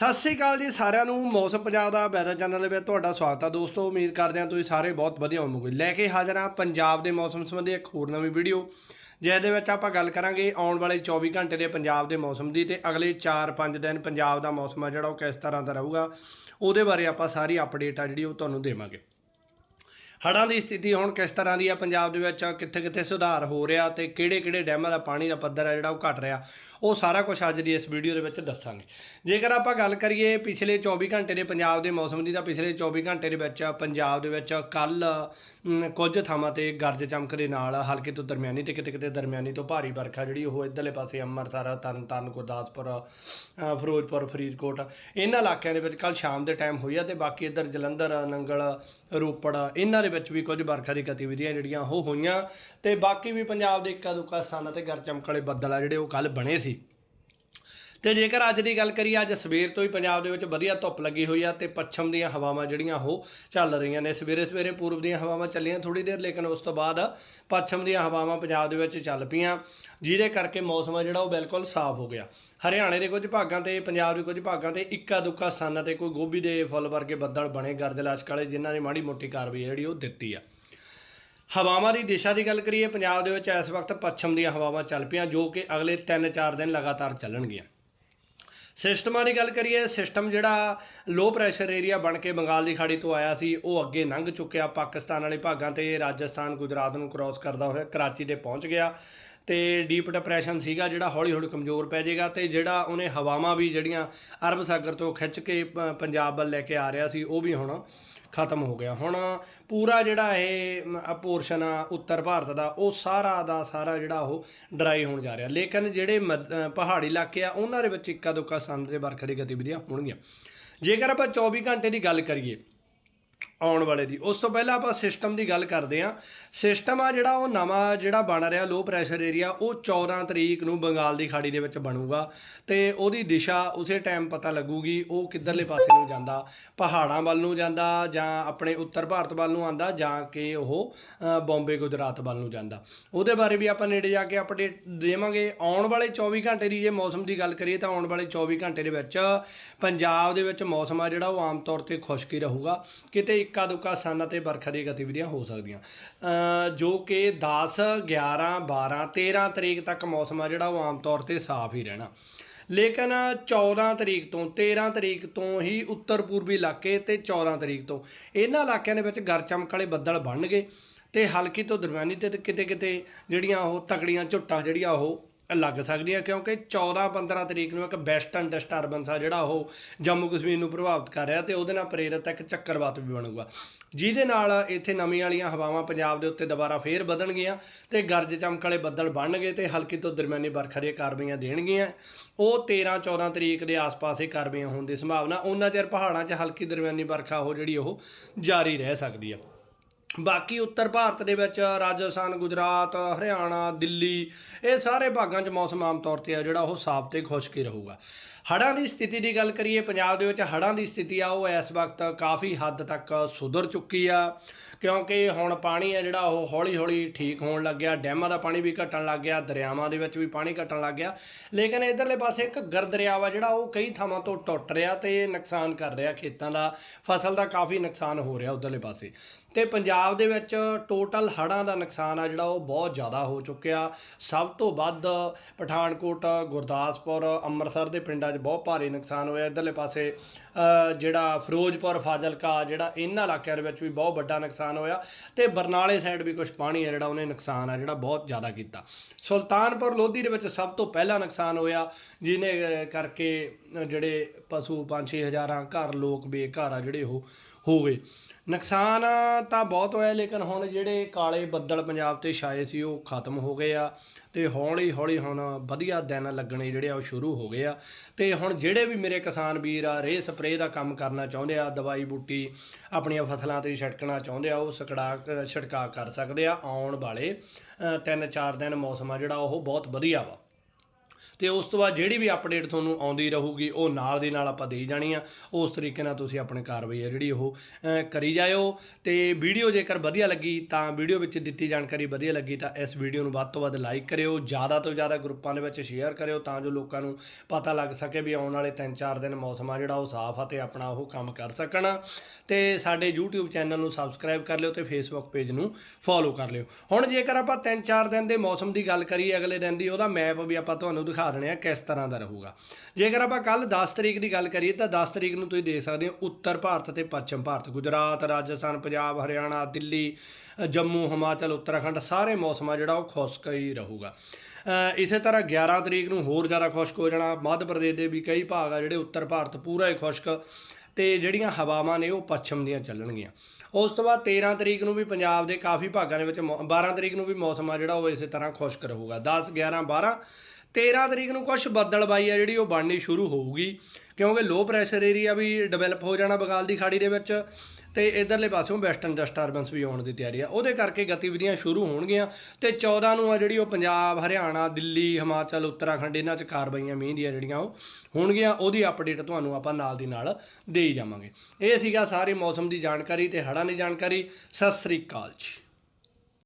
ਸਤਿ ਸ੍ਰੀ ਅਕਾਲ ਜੀ ਸਾਰਿਆਂ ਨੂੰ, ਮੌਸਮ ਪੰਜਾਬ ਦਾ ਵੈਦਰ ਚੈਨਲ ਦੇ ਵਿੱਚ ਤੁਹਾਡਾ ਸਵਾਗਤ ਹੈ ਦੋਸਤੋ। ਉਮੀਦ ਕਰਦੇ ਹਾਂ ਤੁਸੀਂ ਸਾਰੇ ਬਹੁਤ ਵਧੀਆ ਹੋਵੋਗੇ। ਲੈ ਕੇ ਹਾਜ਼ਰ ਹਾਂ ਪੰਜਾਬ ਦੇ ਮੌਸਮ ਸੰਬੰਧੀ ਇੱਕ ਹੋਰ ਨਵੀਂ ਵੀਡੀਓ, ਜਿਹਦੇ ਵਿੱਚ ਆਪਾਂ ਗੱਲ ਕਰਾਂਗੇ ਆਉਣ ਵਾਲੇ 24 ਘੰਟੇ ਦੇ ਪੰਜਾਬ ਦੇ ਮੌਸਮ ਦੀ ਤੇ ਅਗਲੇ 4-5 ਦਿਨ ਪੰਜਾਬ ਦਾ ਮੌਸਮ ਆ ਜਿਹੜਾ ਉਹ ਕਿਸ ਤਰ੍ਹਾਂ ਦਾ ਰਹੂਗਾ, ਉਹਦੇ ਬਾਰੇ ਆਪਾਂ ਸਾਰੀ ਅਪਡੇਟ ਆ ਜਿਹੜੀ ਉਹ ਤੁਹਾਨੂੰ ਦੇਵਾਂਗੇ। ਹੜ੍ਹਾਂ ਦੀ ਸਥਿਤੀ ਹੁਣ ਕਿਸ ਤਰ੍ਹਾਂ ਦੀ ਆ? ਪੰਜਾਬ ਦੇ ਵਿੱਚ ਕਿੱਥੇ ਕਿੱਥੇ ਸੁਧਾਰ ਹੋ ਰਿਹਾ ਤੇ ਕਿਹੜੇ ਕਿਹੜੇ ਡੈਮਾਂ ਦਾ ਪਾਣੀ ਦਾ ਪੱਧਰ ਹੈ ਜਿਹੜਾ ਉਹ ਘਟ ਰਿਹਾ? ਉਹ ਸਾਰਾ ਕੁਝ ਅੱਜ ਦੀ ਇਸ ਵੀਡੀਓ ਦੇ ਵਿੱਚ ਦੱਸਾਂਗੇ। ਜੇਕਰ ਆਪਾਂ ਗੱਲ ਕਰੀਏ ਪਿਛਲੇ 24 ਘੰਟੇ ਦੇ ਪੰਜਾਬ ਦੇ ਮੌਸਮ ਦੀ ਤਾਂ ਪਿਛਲੇ 24 ਘੰਟੇ ਦੇ ਵਿੱਚ ਪੰਜਾਬ ਦੇ ਵਿੱਚ ਕੱਲ ਕੁਝ ਥਾਵਾਂ ਤੇ ਗਰਜ ਚਮਕ ਦੇ ਨਾਲ ਹਲਕੇ ਤੋਂ ਦਰਮਿਆਨੀ ਤੇ ਕਿਤੇ ਕਿਤੇ ਦਰਮਿਆਨੀ ਤੋਂ ਭਾਰੀ ਵਰਖਾ ਜਿਹੜੀ ਉਹ ਇਧਰਲੇ ਪਾਸੇ ਅੰਮ੍ਰਿਤਸਰ ਤਰਨਤਾਰਨ ਗੁਰਦਾਸਪੁਰ ਫਿਰੋਜ਼ਪੁਰ, ਫਰੀਦਕੋਟ ਇਹਨਾਂ ਇਲਾਕਿਆਂ ਦੇ ਵਿੱਚ ਕੱਲ ਸ਼ਾਮ ਦੇ ਟਾਈਮ ਹੋਈ ਆ ਤੇ ਬਾਕੀ ਇੱਧਰ ਜਲੰਧਰ, ਨੰਗਲ, ਰੋਪੜ ਇਹਨਾਂ ਦੇ ਵਿੱਚ ਵੀ ਕੁਝ ਵਰਖਾ ਦੀ ਗਤੀਵਿਧੀਆਂ ਜਿਹੜੀਆਂ ਉਹ ਹੋਈਆਂ ਤੇ ਬਾਕੀ ਵੀ ਪੰਜਾਬ ਦੇ ਇੱਕਾ ਦੁੱਕਾ ਸਥਾਨਾਂ ਤੇ ਗਰ ਚਮਕਲੇ ਬੱਦਲ ਆ ਜਿਹੜੇ ਉਹ ਕੱਲ ਬਣੇ ਸੀ। ਤੇ ਜੇਕਰ ਅੱਜ ਦੀ ਗੱਲ ਕਰੀਏ, ਅੱਜ ਸਵੇਰ ਤੋਂ ਹੀ ਪੰਜਾਬ ਦੇ ਵਿੱਚ ਵਧੀਆ ਧੁੱਪ ਲੱਗੀ ਹੋਈ ਆ ਤੇ ਪੱਛਮ ਦੀਆਂ ਹਵਾਵਾਂ ਜਿਹੜੀਆਂ ਉਹ ਚੱਲ ਰਹੀਆਂ ਨੇ। ਸਵੇਰੇ ਸਵੇਰੇ ਪੂਰਬ ਦੀਆਂ ਹਵਾਵਾਂ ਚੱਲੀਆਂ ਥੋੜੀ ਦੇਰ, ਲੇਕਿਨ ਉਸ ਤੋਂ ਬਾਅਦ ਪੱਛਮ ਦੀਆਂ ਹਵਾਵਾਂ ਪੰਜਾਬ ਦੇ ਵਿੱਚ ਚੱਲ ਪਈਆਂ, ਜਿਹਦੇ ਕਰਕੇ ਮੌਸਮ ਆ ਜਿਹੜਾ ਉਹ ਬਿਲਕੁਲ ਸਾਫ਼ ਹੋ ਗਿਆ। ਹਰਿਆਣੇ ਦੇ ਕੁਝ ਭਾਗਾਂ ਤੇ, ਪੰਜਾਬ ਦੇ ਕੁਝ ਭਾਗਾਂ ਤੇ ਇੱਕਾ ਦੁੱਕਾ ਸਥਾਨਾਂ ਤੇ ਕੋਈ ਗੋਭੀ ਦੇ ਫੁੱਲ ਵਰਗੇ ਬੱਦਲ ਬਣੇ ਗਰਜ ਲਾਸ਼ਕ ਵਾਲੇ, ਜਿਨ੍ਹਾਂ ਨੇ ਮਾੜੀ ਮੋਟੀ ਕਾਰਵਾਈ ਜਿਹੜੀ ਉਹ ਦਿੱਤੀ ਆ। ਹਵਾਵਾਂ ਦੀ ਦਿਸ਼ਾ ਦੀ ਗੱਲ ਕਰੀਏ, ਪੰਜਾਬ ਦੇ ਵਿੱਚ ਇਸ ਵਕਤ ਪੱਛਮ ਦੀਆਂ ਹਵਾਵਾਂ ਚੱਲ ਪਈਆਂ, ਜੋ ਕਿ ਅਗਲੇ 3-4 ਦਿਨ ਲਗਾਤਾਰ ਚੱਲਣਗੀਆਂ। ਸਿਸਟਮਾਂ ਦੀ ਗੱਲ ਕਰੀਏ, ਸਿਸਟਮ ਜਿਹੜਾ ਲੋ ਪ੍ਰੈਸ਼ਰ ਏਰੀਆ ਬਣ ਕੇ ਬੰਗਾਲ ਦੀ ਖਾੜੀ ਤੋਂ ਆਇਆ ਸੀ, ਉਹ ਅੱਗੇ ਲੰਘ ਚੁੱਕਿਆ। ਪਾਕਿਸਤਾਨ ਵਾਲੇ ਭਾਗਾਂ ਤੇ ਰਾਜਸਥਾਨ, ਗੁਜਰਾਤ ਨੂੰ ਕ੍ਰਾਸ ਕਰਦਾ ਹੋਇਆ, ਕਰਾਚੀ ਤੇ ਪਹੁੰਚ ਗਿਆ। ਤੇ ਡੀਪ ਡਿਪਰੈਸ਼ਨ ਸੀਗਾ ਜਿਹੜਾ ਹੌਲੀ ਹੌਲੀ ਕਮਜ਼ੋਰ ਪੈ ਜਾਏਗਾ ਤੇ ਜਿਹੜਾ ਉਹਨੇ ਹਵਾਵਾਂ ਵੀ ਜਿਹੜੀਆਂ ਅਰਬ ਸਾਗਰ ਤੋਂ ਖਿੱਚ ਕੇ ਪ- ਪੰਜਾਬ ਵੱਲ ਲੈ ਕੇ ਆ ਰਿਹਾ ਸੀ, ਉਹ ਵੀ ਹੁਣ ਖਤਮ ਹੋ ਗਿਆ। ਹੁਣ ਪੂਰਾ ਜਿਹੜਾ ਇਹ ਪੋਰਸ਼ਨ ਆ ਉੱਤਰ ਭਾਰਤ ਦਾ, ਉਹ ਸਾਰਾ ਦਾ ਸਾਰਾ ਜਿਹੜਾ ਉਹ ਡਰਾਈ ਹੋਣ ਜਾ ਰਿਹਾ। ਲੇਕਿਨ ਜਿਹੜੇ ਮੱਧ- ਪਹਾੜੀ ਇਲਾਕੇ ਆ, ਉਹਨਾਂ ਦੇ ਵਿੱਚ ਇੱਕਾ ਦੁੱਕਾ ਸਥਾਨ ਤੇ ਵਰਖਾ ਦੀ ਗਤੀਵਿਧੀਆਂ ਹੋਣਗੀਆਂ। ਜੇਕਰ ਆਪਾਂ 24 ਘੰਟੇ ਦੀ ਗੱਲ ਕਰੀਏ ਆਉਣ ਵਾਲੇ ਦੀ। ਉਸ ਤੋਂ ਪਹਿਲਾਂ ਆਪਾਂ ਸਿਸਟਮ ਦੀ ਗੱਲ ਕਰਦੇ ਹਾਂ। ਸਿਸਟਮ ਆ ਜਿਹੜਾ ਉਹ ਨਵਾਂ ਜਿਹੜਾ ਬਣ ਰਿਹਾ ਲੋ ਪ੍ਰੈਸ਼ਰ ਏਰੀਆ ਉਹ 14 ਤਰੀਕ ਨੂੰ ਬੰਗਾਲ ਦੀ ਖਾੜੀ ਦੇ ਵਿੱਚ ਬਣੂਗਾ। ਤੇ ਉਹਦੀ ਦਿਸ਼ਾ ਉਸੇ ਟਾਈਮ ਪਤਾ ਲੱਗੂਗੀ ਉਹ ਕਿੱਧਰਲੇ ਪਾਸੇ ਨੂੰ ਜਾਂਦਾ। ਪਹਾੜਾਂ ਵੱਲ ਨੂੰ ਜਾਂਦਾ ਜਾਂ ਆਪਣੇ ਉੱਤਰ ਭਾਰਤ ਵੱਲ ਨੂੰ ਆਂਦਾ ਜਾਂ ਕਿ ਉਹ ਅ, ਬੰਬੇ ਗੁਜਰਾਤ ਵੱਲ ਨੂੰ ਜਾਂਦਾ। ਉਹਦੇ ਬਾਰੇ ਵੀ ਆਪਾਂ ਨੇੜੇ ਜਾ ਕੇ ਅਪਡੇਟ ਦੇਵਾਂਗੇ। ਆਉਣ ਵਾਲੇ 24 ਘੰਟੇ ਦੀ ਜੇ ਮੌਸਮ ਦੀ ਗੱਲ ਕਰੀਏ ਤਾਂ ਆਉਣ ਵਾਲੇ 24 ਘੰਟੇ ਦੇ ਵਿੱਚ ਪੰਜਾਬ ਦੇ ਵਿੱਚ ਮੌਸਮ ਆ ਜਿਹੜਾ ਉਹ ਆਮ ਤੌਰ ਤੇ ਖੁਸ਼ਕੀ ਹੀ ਰਹੂਗਾ। ਕਿਤੇ ਇੱਕਾ ਦੁੱਕਾ ਸਥਾਨਾਂ ਤੇ ਵਰਖਾ ਦੀਆਂ ਗਤੀਵਿਧੀਆਂ ਹੋ ਸਕਦੀਆਂ। ਜੋ ਕਿ 10 11 12 13 ਤਰੀਕ ਤੱਕ ਮੌਸਮ ਆ ਜਿਹੜਾ, ਉਹ ਆਮ ਤੌਰ ਤੇ ਸਾਫ਼ ਹੀ ਰਹਿਣਾ। ਲੇਕਿਨ 14 ਤਰੀਕ ਤੋਂ 13 ਤਰੀਕ ਤੋਂ ਹੀ ਉੱਤਰ ਪੂਰਬੀ ਇਲਾਕੇ ਤੇ 14 ਤਰੀਕ ਤੋਂ ਇਹਨਾਂ ਇਲਾਕਿਆਂ ਦੇ ਵਿੱਚ ਗਰਚਮਕ ਵਾਲੇ ਬੱਦਲ ਬਣਨਗੇ ਤੇ ਹਲਕੀ ਤੋਂ ਦਰਮਿਆਨੀ ਤੇ ਕਿਤੇ ਕਿਤੇ ਜਿਹੜੀਆਂ ਉਹ ਤਕੜੀਆਂ ਝੁੱਟਾਂ ਜਿਹੜੀਆਂ ਉਹ ਲੱਗ ਸਕਦੀਆਂ ਕਿਉਂਕਿ 14 15 ਤਰੀਕ ਨੂੰ ਇੱਕ ਵੈਸਟਰਨ ਡਿਸਟਰਬੈਂਸ ਆ ਜਿਹੜਾ ਉਹ ਜੰਮੂ ਕਸ਼ਮੀਰ ਨੂੰ ਪ੍ਰਭਾਵਿਤ ਕਰ ਰਿਹਾ ਤੇ ਉਹਦੇ ਨਾਲ ਪ੍ਰੇਰਿਤ ਇੱਕ ਚੱਕਰਵਾਤ ਵੀ ਬਣੂਗਾ। ਜਿਹਦੇ ਨਾਲ ਇੱਥੇ ਨਵੀਂ ਵਾਲੀਆਂ ਹਵਾਵਾਂ ਪੰਜਾਬ ਦੇ ਉੱਤੇ ਦੁਬਾਰਾ ਫੇਰ ਵਧਣਗੀਆਂ ਤੇ ਗਰਜ ਚਮਕ ਵਾਲੇ ਬੱਦਲ ਬਣਨਗੇ ਤੇ ਹਲਕੀ ਤੋਂ ਦਰਮਿਆਨੀ ਵਰਖਾ ਦੀਆਂ ਕਾਰਵਾਈਆਂ ਦੇਣਗੀਆਂ। ਉਹ 13 14 ਤਰੀਕ ਦੇ ਆਸ-ਪਾਸ ਹੀ ਕਾਰਵਾਈਆਂ ਹੋਣ ਦੀ ਸੰਭਾਵਨਾ, ਉਹਨਾਂ ਚਿਰ ਪਹਾੜਾਂ 'ਚ ਹਲਕੀ ਦਰਮਿਆਨੀ ਵਰਖਾ ਉਹ ਜਿਹੜੀ ਉਹ ਜਾਰੀ ਰਹਿ ਸਕਦੀ ਆ। ਬਾਕੀ ਉੱਤਰ ਭਾਰਤ ਦੇ ਵਿੱਚ ਰਾਜਸਥਾਨ, ਗੁਜਰਾਤ, ਹਰਿਆਣਾ, ਦਿੱਲੀ, ਇਹ ਸਾਰੇ ਭਾਗਾਂ 'ਚ ਮੌਸਮ ਆਮ ਤੌਰ ਤੇ ਆ ਜਿਹੜਾ ਉਹ ਸਾਫ਼ ਤੇ ਖੁਸ਼ਕ ਹੀ ਰਹੂਗਾ। ਹੜ੍ਹਾਂ ਦੀ ਸਥਿਤੀ ਦੀ ਗੱਲ ਕਰੀਏ, ਪੰਜਾਬ ਦੇ ਵਿੱਚ ਹੜ੍ਹਾਂ ਦੀ ਸਥਿਤੀ ਆ, ਉਹ ਇਸ ਵਕਤ ਕਾਫੀ ਹੱਦ ਤੱਕ ਸੁਧਰ ਚੁੱਕੀ ਆ। ਕਿਉਂਕਿ ਹੁਣ ਪਾਣੀ ਆ ਜਿਹੜਾ ਉਹ ਹੌਲੀ-ਹੌਲੀ ਠੀਕ ਹੋਣ ਲੱਗਿਆ ਡੈਮਾਂ ਦਾ ਪਾਣੀ ਵੀ ਘਟਣ ਲੱਗ ਗਿਆ, ਦਰਿਆਵਾਂ ਦੇ ਵਿੱਚ ਵੀ ਪਾਣੀ ਘਟਣ ਲੱਗ ਗਿਆ। ਲੇਕਿਨ ਇਧਰਲੇ ਪਾਸੇ ਇੱਕ ਗਰ ਦਰਿਆ ਵਾ ਜਿਹੜਾ ਉਹ ਕਈ ਥਾਵਾਂ ਤੋਂ ਟੁੱਟ ਰਿਹਾ ਤੇ ਨੁਕਸਾਨ ਕਰ ਰਿਹਾ, ਖੇਤਾਂ ਦਾ, ਫਸਲ ਦਾ ਕਾਫੀ ਨੁਕਸਾਨ ਹੋ ਰਿਹਾ ਉਧਰਲੇ ਪਾਸੇ। ਤੇ ਪੰਜਾਬ ਦੇ ਵਿੱਚ ਟੋਟਲ ਹੜ੍ਹਾਂ ਦਾ ਨੁਕਸਾਨ ਆ ਜਿਹੜਾ ਉਹ ਬਹੁਤ ਜ਼ਿਆਦਾ ਹੋ ਚੁੱਕਿਆ। ਸਭ ਤੋਂ ਵੱਧ ਪਠਾਨਕੋਟ, ਗੁਰਦਾਸਪੁਰ, ਅੰਮ੍ਰਿਤਸਰ ਦੇ ਪਿੰਡਾਂ 'ਚ ਬਹੁਤ ਭਾਰੀ ਨੁਕਸਾਨ ਹੋਇਆ। ਇਧਰਲੇ ਪਾਸੇ ਜਿਹੜਾ ਫਿਰੋਜ਼ਪੁਰ, ਫਾਜ਼ਿਲਕਾ, ਜਿਹੜਾ ਇਹਨਾਂ ਇਲਾਕਿਆਂ ਦੇ ਵਿੱਚ ਵੀ ਬਹੁਤ ਵੱਡਾ ਨੁਕਸਾਨ ਨੁਕਸਾਨ ਹੋਇਆ ਤੇ ਬਰਨਾਲੇ ਸਾਈਡ ਵੀ ਕੁਝ ਪਾਣੀ ਹੈ ਜਿਹੜਾ ਉਹਨੇ ਨੁਕਸਾਨ ਆ ਜਿਹੜਾ ਬਹੁਤ ਜ਼ਿਆਦਾ ਕੀਤਾ। ਸੁਲਤਾਨਪੁਰ ਲੋਧੀ ਦੇ ਵਿੱਚ ਸਭ ਤੋਂ ਪਹਿਲਾ ਨੁਕਸਾਨ ਹੋਇਆ, ਜਿਹਨੇ ਕਰਕੇ ਜਿਹੜੇ ਪਸ਼ੂ 5-6 ਹਜ਼ਾਰਾਂ ਘਰ ਲੋਕ ਬੇਘਰ ਆ ਜਿਹੜੇ ਉਹ ਹੋ ਗਏ। ਨੁਕਸਾਨ ਤਾਂ ਬਹੁਤ ਹੋਇਆ, ਲੇਕਿਨ ਹੁਣ ਜਿਹੜੇ ਕਾਲੇ ਬੱਦਲ ਪੰਜਾਬ ਤੇ ਛਾਏ ਸੀ, ਉਹ ਖਤਮ ਹੋ ਗਏ ਆ ਤੇ ਹੌਲੀ ਹੌਲੀ ਹੁਣ ਵਧੀਆ ਦਿਨ ਲੱਗਣੇ ਜਿਹੜੇ ਆ, ਉਹ ਸ਼ੁਰੂ ਹੋ ਗਏ ਆ। ਤੇ ਹੁਣ ਜਿਹੜੇ ਵੀ ਮੇਰੇ ਕਿਸਾਨ ਵੀਰ ਆ, ਰੇਹ ਸਪਰੇਅ ਦਾ ਕੰਮ ਕਰਨਾ ਚਾਹੁੰਦੇ ਆ, ਦਵਾਈ ਬੂਟੀ ਆਪਣੀਆਂ ਫਸਲਾਂ ਤੇ ਛਿੜਕਣਾ ਚਾਹੁੰਦੇ ਆ, ਉਹ ਸਕੜਾ, ਛਿੜਕਾ ਕਰ ਸਕਦੇ ਆ ਆਉਣ ਵਾਲੇ 3-4 ਦਿਨ ਮੌਸਮ ਆ ਜਿਹੜਾ, ਉਹ ਬਹੁਤ ਵਧੀਆ ਵਾ। ਤੇ ਉਸ ਤੋਂ ਬਾਅਦ ਜਿਹੜੀ ਵੀ ਅਪਡੇਟ ਤੁਹਾਨੂੰ ਆਉਂਦੀ ਰਹੂਗੀ, ਉਹ ਨਾਲ ਦੀ ਨਾਲ ਆਪਾਂ ਦੇਈ ਜਾਣੀ ਆ। ਉਸ ਤਰੀਕੇ ਨਾਲ ਤੁਸੀਂ ਆਪਣੀ ਕਾਰਵਾਈ ਆ ਜਿਹੜੀ ਉਹ ਕਰੀ ਜਾਇਓ। ਤੇ ਵੀਡੀਓ ਜੇਕਰ ਵਧੀਆ ਲੱਗੀ, ਤਾਂ ਵੀਡੀਓ ਵਿੱਚ ਦਿੱਤੀ ਜਾਣਕਾਰੀ ਵਧੀਆ ਲੱਗੀ, ਤਾਂ ਇਸ ਵੀਡੀਓ ਨੂੰ ਵੱਧ ਤੋਂ ਵੱਧ ਲਾਈਕ ਕਰਿਓ। ਜ਼ਿਆਦਾ ਤੋਂ ਜ਼ਿਆਦਾ ਗਰੁੱਪਾਂ ਦੇ ਵਿੱਚ ਸ਼ੇਅਰ ਕਰਿਓ, ਤਾਂ ਜੋ ਲੋਕਾਂ ਨੂੰ ਪਤਾ ਲੱਗ ਸਕੇ ਵੀ ਆਉਣ ਵਾਲੇ 3-4 ਦਿਨ ਮੌਸਮ ਆ ਜਿਹੜਾ, ਉਹ ਸਾਫ਼ ਆ ਤੇ ਆਪਣਾ ਉਹ ਕੰਮ ਕਰ ਸਕਣ। ਤੇ ਸਾਡੇ YouTube ਚੈਨਲ ਨੂੰ ਸਬਸਕ੍ਰਾਈਬ ਕਰ ਲਿਓ ਤੇ Facebook ਪੇਜ ਨੂੰ ਫੋਲੋ ਕਰ ਲਿਓ। ਹੁਣ ਜੇਕਰ ਆਪਾਂ 3-4 ਦਿਨ ਦੇ ਮੌਸਮ ਦੀ ਗੱਲ ਕਰੀਏ, ਅਗਲੇ ਦਿਨ ਦੀ, ਉਹਦਾ ਮੈਪ ਵੀ ਆਪਾਂ ਤੁਹਾਨੂੰ ਦਿਖਾ ਦੇਣੇ ਆ, ਕਿਸ ਤਰ੍ਹਾਂ ਦਾ ਰਹੂਗਾ। ਜੇਕਰ ਆਪਾਂ ਕੱਲ 10 ਤਰੀਕ ਦੀ ਗੱਲ ਕਰੀਏ, ਤਾਂ 10 ਤਰੀਕ ਨੂੰ ਤੁਸੀਂ ਦੇਖ ਸਕਦੇ ਹੋ, ਉੱਤਰ ਭਾਰਤ ਤੇ ਪੱਛਮ ਭਾਰਤ, ਗੁਜਰਾਤ, ਰਾਜਸਥਾਨ, ਪੰਜਾਬ, ਹਰਿਆਣਾ, ਦਿੱਲੀ ਜੰਮੂ, ਹਿਮਾਚਲ, ਉੱਤਰਾਖੰਡ, ਸਾਰੇ ਮੌਸਮ ਆ ਜਿਹੜਾ ਉਹ ਖੁਸ਼ਕ ਹੀ ਰਹੂਗਾ। ਇਸੇ ਤਰ੍ਹਾਂ 11 ਤਰੀਕ ਨੂੰ ਹੋਰ ਜ਼ਿਆਦਾ ਖੁਸ਼ਕ ਹੋ ਜਾਣਾ, ਮੱਧ ਪ੍ਰਦੇਸ਼ ਦੇ ਵੀ ਕਈ ਭਾਗ ਆ ਜਿਹੜੇ ਉੱਤਰ ਭਾਰਤ ਪੂਰਾ ਹੀ ਖੁਸ਼ਕ, ਤੇ ਜਿਹੜੀਆਂ ਹਵਾਵਾਂ ਨੇ ਉਹ ਪੱਛਮ ਦੀਆਂ ਚੱਲਣਗੀਆਂ। ਉਸ ਤੋਂ ਬਾਅਦ 13 ਤਰੀਕ ਨੂੰ ਵੀ ਪੰਜਾਬ ਦੇ ਕਾਫੀ ਭਾਗਾਂ ਦੇ ਵਿੱਚ ਮੌ- 12 ਤਰੀਕ ਨੂੰ ਵੀ ਮੌਸਮ ਆ ਜਿਹੜਾ ਉਹ ਇਸੇ ਤਰ੍ਹਾਂ ਖੁਸ਼ਕ ਰਹੂਗਾ। 10 11 12 13 ਤਰੀਕ ਨੂੰ ਕੁਝ ਬੱਦਲਬਾਈ ਆ ਜਿਹੜੀ ਉਹ ਬਣਨੀ ਸ਼ੁਰੂ ਹੋਊਗੀ, ਕਿਉਂਕਿ ਲੋ ਪ੍ਰੈਸ਼ਰ ਏਰੀਆ ਵੀ ਡਿਵੈਲਪ ਹੋ ਜਾਣਾ ਬੰਗਾਲ ਦੀ ਖਾੜੀ ਦੇ ਵਿੱਚ ਤੇ ਇਧਰਲੇ ਪਾਸਿਓਂ ਵੈਸਟਰਨ ਡਿਸਟਰਬੈਂਸ ਵੀ ਆਉਣ ਦੀ ਤਿਆਰੀ ਆ। ਉਹਦੇ ਕਰਕੇ ਗਤੀਵਿਧੀਆਂ ਸ਼ੁਰੂ ਹੋਣਗੀਆਂ ਤੇ 14 ਨੂੰ ਆ ਜਿਹੜੀ ਉਹ ਪੰਜਾਬ, ਹਰਿਆਣਾ, ਦਿੱਲੀ, ਹਿਮਾਚਲ, ਉੱਤਰਾਖੰਡ, ਇਹਨਾਂ 'ਚ ਕਾਰਵਾਈਆਂ, ਮੀਂਹ ਦੀਆਂ ਜਿਹੜੀਆਂ ਉਹ ਹੋਣਗੀਆਂ, ਉਹਦੀ ਅਪਡੇਟ ਤੁਹਾਨੂੰ ਆਪਾਂ ਨਾਲ ਦੀ ਨਾਲ ਦੇਈ ਜਾਵਾਂਗੇ। ਇਹ ਸੀਗਾ ਸਾਰੇ ਮੌਸਮ ਦੀ ਜਾਣਕਾਰੀ ਤੇ ਹੜ੍ਹਾਂ ਦੀ ਜਾਣਕਾਰੀ। ਸਤਿ ਸ੍ਰੀ ਅਕਾਲ ਜੀ।